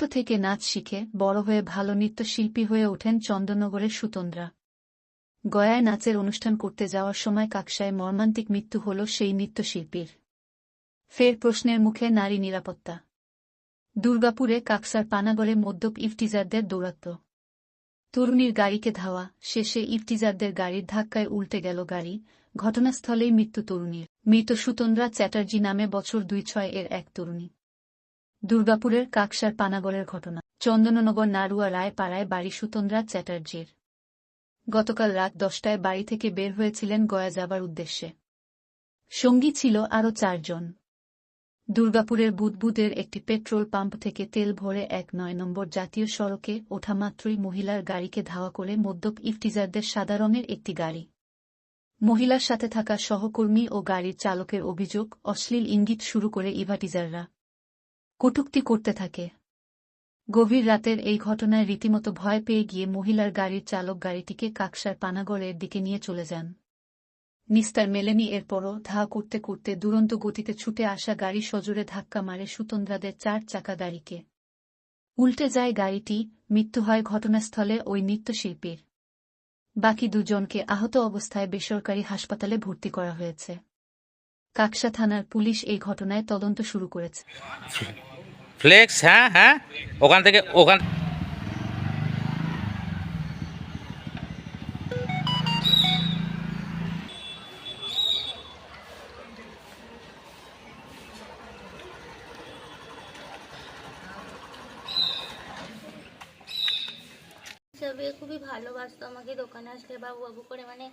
ছোট থেকে নাচ শিখে বড় হয়ে ভালো নৃত্যশিল্পী হয়ে ওঠেন চন্দননগরের সুতন্দ্রা। গয়ায় নাচের অনুষ্ঠান করতে যাওয়ার সময় কাকসায় মর্মান্তিক মৃত্যু হল সেই নৃত্যশিল্পীর। ফের প্রশ্নের মুখে নারী নিরাপত্তা। দুর্গাপুরে কাকসার পানাগড়ে মদ্যপ ইফটিজারদের দৌরাত্ম। তরুণীর গাড়িকে ধাওয়া, শেষে ইফটিজারদের গাড়ির ধাক্কায় উল্টে গেল গাড়ি, ঘটনাস্থলেই মৃত্যু তরুণীর। মৃত সুতন্দ্রা চ্যাটার্জি নামে বছর দুই ছয় এর এক তরুণী। দুর্গাপুরের কাকসার পানাগড়ের ঘটনা। চন্দননগর নারুয়া রায় পাড়ায় বাড়ি সুতন্দ্রা চ্যাটার্জির। গতকাল রাত দশটায় বাড়ি থেকে বের হয়েছিলেন গয়া যাবার উদ্দেশ্যে। সঙ্গী ছিল আরও চারজন। দুর্গাপুরের বুদবুদের একটি পেট্রোল পাম্প থেকে তেল ভরে এক নয় নম্বর জাতীয় সড়কে ওঠামাত্রই মহিলার গাড়িকে ধাওয়া করে মদ্যপ ইফটিজারদের সাদা রঙের একটি গাড়ি। মহিলার সাথে থাকা সহকর্মী ও গাড়ির চালকের অভিযোগ, অশ্লীল ইঙ্গিত শুরু করে ইভাটিজাররা। কটুক্তি করতে থাকে। গভীর রাতের এই ঘটনায় রীতিমতো ভয় পেয়ে গিয়ে মহিলার গাড়ির চালক গাড়িটিকে কাকসার পানাগড়ের দিকে নিয়ে চলে যান। নিস্তার মেলেনি এরপরও ধা করতে করতে দুরন্ত গতিতে ছুটে আসা গাড়ি সজোরে ধাক্কা মারে সুতন্দ্রাদের চার চাকা গাড়িকে। উল্টে যায় গাড়িটি, মৃত্যু হয় ঘটনাস্থলে ওই নৃত্যশিল্পীর। বাকি দুজনকে আহত অবস্থায় বেসরকারি হাসপাতালে ভর্তি করা হয়েছে। কাকসা থানার পুলিশ এই ঘটনায় তদন্ত শুরু করেছে। ফ্লেক্স হ্যাঁ হ্যাঁ ওখান থেকে ওখান হিসাবে খুবই ভালোবাসতো আমাকে দোকানে আসলে বাবু বাবু করে মানে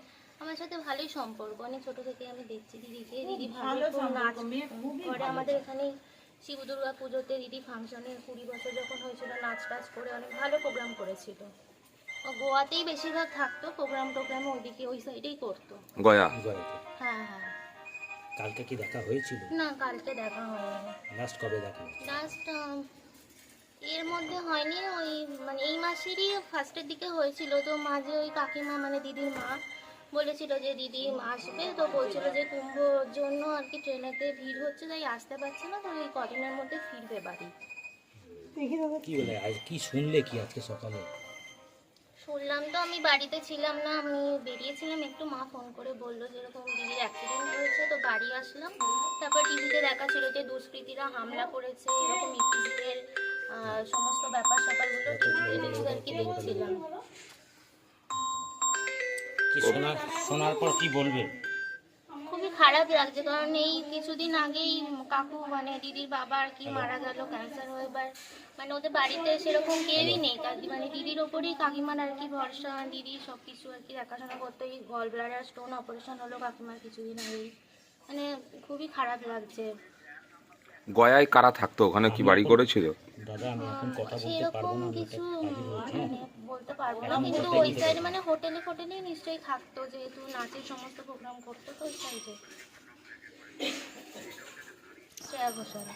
আমার সাথে ভালোই সম্পর্ক। অনেক ছোট থেকে আমি দেখছি দিদিকে। দিদি ভালো নাচ করে আমাদের এখানে শিব দুর্গা পুজোতে দিদি ফাংশনে কুড়ি বছর যখন হয়েছিল নাচ টাচ করে অনেক ভালো প্রোগ্রাম করেছিল। ও গোয়াতেই বেশিরভাগ থাকতো প্রোগ্রাম টোগ্রাম ওইদিকে ওই সাইডেই করতো। গয়া? হ্যাঁ হ্যাঁ। কালকে কি দেখা হয়েছিল? না কালকে দেখা হয়নি। লাস্ট কবে দেখা হয়েছিল? লাস্ট এর মধ্যে হয়নি ওই মানে এই মাসেরই ফার্স্টের দিকে হয়েছিল। তো মাঝে ওই কাকিমা মানে দিদির মা বলেছিল যে দিদি আসবে তো বলছিল যে কুম্ভর জন্য আর কি ট্রেনেতে ভিড় হচ্ছে তাই আসতে পারছে না তো ওই কদিনের মধ্যে ফিরবে বাড়ি। কি বলে আজ কি শুনলে কি আজকে সকালে? শুনলাম তো আমি বাড়িতে ছিলাম না আমি বেরিয়েছিলাম একটু মা ফোন করে বলল যে এরকম দিদির অ্যাক্সিডেন্ট হয়েছে তো বাড়ি আসলাম। তারপর টিভিতে দেখা ছিল যে দুষ্কৃতীরা হামলা করেছে এরকম ইপিজিদের সমস্ত ব্যাপার স্যাপারগুলো টিভিতে আর কি দেখছিলাম। কি শোনার শোনার পর কি বলবে? খুবই খারাপ লাগছে কারণ এই কিছুদিন আগেই কাকু মানে দিদির বাবা আর কি মারা গেল ক্যান্সার হয়ে এবার মানে ওদের বাড়িতে সেরকম কেউই নেই কাকি মানে দিদির ওপরেই কাকিমার আর কি ভরসা দিদি সব কিছু আর কি দেখাশোনা করতো এই গল ব্লাডার স্টোন অপারেশন হলো কাকিমার কিছুদিন আগেই। মানে খুবই খারাপ লাগছে। গয়ায় কারা থাকতো? ওখানে কি বাড়ি করেছিল? দাদা আমি এখন কথা বলতে পারব সেরকম না কিছু বলতে পারব না কিন্তু ওই সাইডে মানে হোটেলে ফোটেলে নিশ্চয়ই থাকতো যেহেতু নাচের সমস্ত প্রোগ্রাম করতো তো ওই সাইডে শ্রেয়া ঘোষাল।